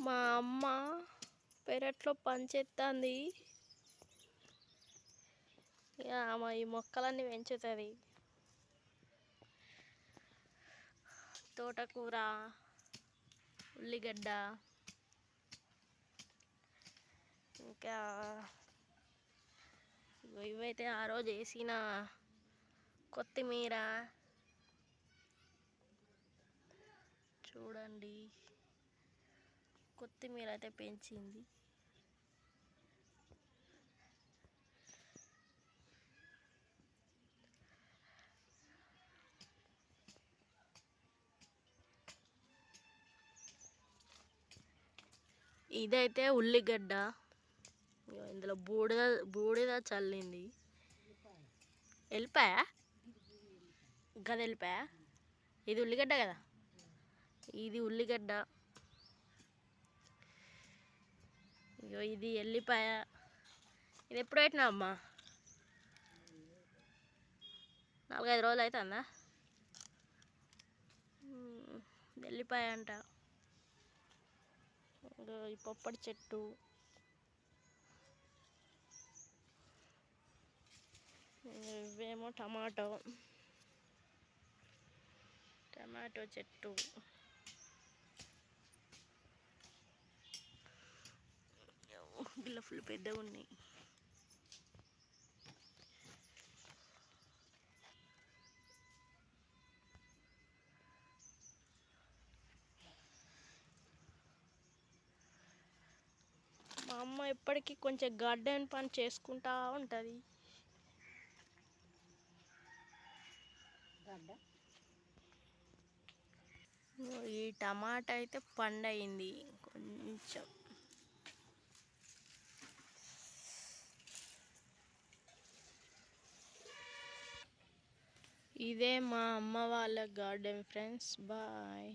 మా అమ్మ పెరట్లో పనిచేస్తుంది ఇక ఆమె ఈ మొక్కలన్నీ పెంచుతుంది. తోటకూర ఉల్లిగడ్డ ఇంకా ఇవైతే ఆ రోజు వేసిన కొత్తిమీర. చూడండి. కొత్తిమీర అయితే పెంచింది. ఇదైతే ఉల్లిగడ్డ. ఇందులో బూడిద బూడిద చల్లింది. వెళ్ళిపోయా గది వెళ్ళిపోయా ఇది ఉల్లిగడ్డ కదా? ఇది ఉల్లిగడ్డ. ఇగో ఇది ఎల్లిపాయ. ఇది ఎప్పుడు పెట్టినా అమ్మా? నాలుగైదు రోజులు అవుతుందా ఎల్లిపాయ అంట. ఇగో ఈ పొప్పటి చెట్టు. ఇవేమో టమాటో. టమాటో చెట్టు. గిల్ల ఫుల్ పెద్దగా ఉన్నాయి. మా అమ్మ ఎప్పటికీ కొంచెం గార్డెన్ పని చేసుకుంటా ఉంటుంది. ఈ టమాటా అయితే పండయింది. కొంచెం ఇదే మా అమ్మ వాళ్ళ గార్డెన్ ఫ్రెండ్స్ బాయ్